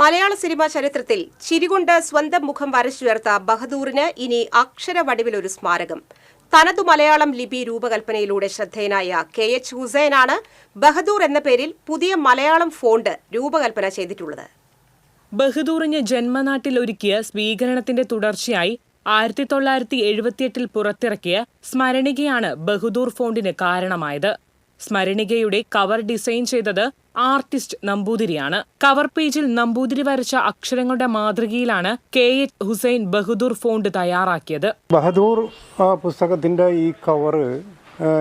മലയാള cinema ചരിത്രത്തിൽ ചിരികൊണ്ട് സ്വന്തം മുഖം വരച്ചുയർത്ത ബഹദൂറിന് ഇനി അക്ഷരവടിവിലൊരു സ്മാരകം. തനതു മലയാളം ലിപി രൂപകൽപ്പനയിലൂടെ ശ്രദ്ധേയനായ കെ എച്ച് ഹുസൈനാണ് ബഹദൂർ എന്ന പേരിൽ പുതിയ മലയാളം ഫോണ്ട് രൂപകൽപ്പന ചെയ്തിട്ടുള്ളത്. ബഹദൂറിന് ജന്മനാട്ടിൽ ഒരുക്കിയ സ്വീകരണത്തിന്റെ തുടർച്ചയായി ആയിരത്തി തൊള്ളായിരത്തി എഴുപത്തിയെട്ടിൽ പുറത്തിറക്കിയ സ്മരണികയാണ് ബഹദൂർ ഫോണ്ടിന് കാരണമായത്. സ്മരണികയുടെ കവർ ഡിസൈൻ ചെയ്തത് ആർട്ടിസ്റ്റ് നമ്പൂതിരിയാണ്. കവർ പേജിൽ നമ്പൂതിരി വരച്ച അക്ഷരങ്ങളുടെ മാതൃകയിലാണ് K H Hussain Bahadur font തയ്യാറാക്കിയത്. ബഹദൂർ പുസ്തകത്തിന്റെ ഈ കവർ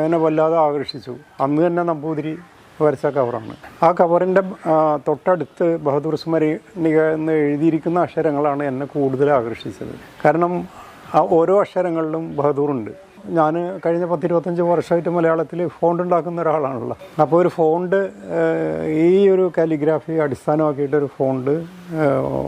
എന്നെ വല്ലാതെ ആകർഷിച്ചു. അന്ന് തന്നെ നമ്പൂതിരി വരച്ച കവറാണ് ആ കവറിന്റെ തൊട്ടടുത്ത് ബഹദൂർ സ്മരണിക എന്ന് എഴുതിയിരിക്കുന്ന അക്ഷരങ്ങളാണ് എന്നെ കൂടുതൽ ആകർഷിച്ചത്. കാരണം ഓരോ അക്ഷരങ്ങളിലും ബഹദൂറുണ്ട് ഞാൻ കഴിഞ്ഞ പത്തിരുപത്തഞ്ച് വർഷമായിട്ട് മലയാളത്തിൽ ഫോണ്ട് ഉണ്ടാക്കുന്ന ഒരാളാണല്ലോ അപ്പോൾ ഒരു ഫോണ്ട് ഈ ഒരു കാലിഗ്രാഫി അടിസ്ഥാനമാക്കിയിട്ട് ഒരു ഫോണ്ട്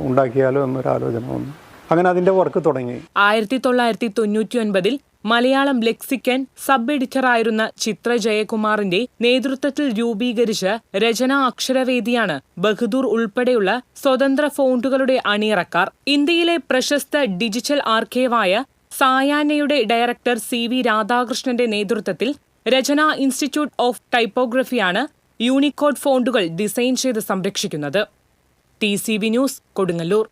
ഉണ്ടാക്കിയാലോ എന്നൊരു ആലോചന വന്നു. അങ്ങനെ അതിന്റെ വർക്ക് തുടങ്ങി. ആയിരത്തി തൊള്ളായിരത്തി തൊണ്ണൂറ്റി ഒൻപതിൽ മലയാളം ലെക്സിക്കൻ സബ് എഡിറ്ററായിരുന്ന ചിത്ര ജയകുമാറിന്റെ നേതൃത്വത്തിൽ രൂപീകരിച്ച രചനാ അക്ഷരവേദിയാണ് ബഹദൂർ ഉൾപ്പെടെയുള്ള സ്വതന്ത്ര ഫോണ്ടുകളുടെ അണിയറക്കാർ. ഇന്ത്യയിലെ പ്രശസ്ത ഡിജിറ്റൽ ആർക്കൈവായ സായാഹ്നയുടെ ഡയറക്ടർ സി വി രാധാകൃഷ്ണന്റെ നേതൃത്വത്തിൽ രചന ഇൻസ്റ്റിറ്റ്യൂട്ട് ഓഫ് ടൈപ്പോഗ്രഫിയാണ് യൂണിക്കോഡ് ഫോണ്ടുകൾ ഡിസൈൻ ചെയ്ത് സംരക്ഷിക്കുന്നത്. T C V news Kodungallur.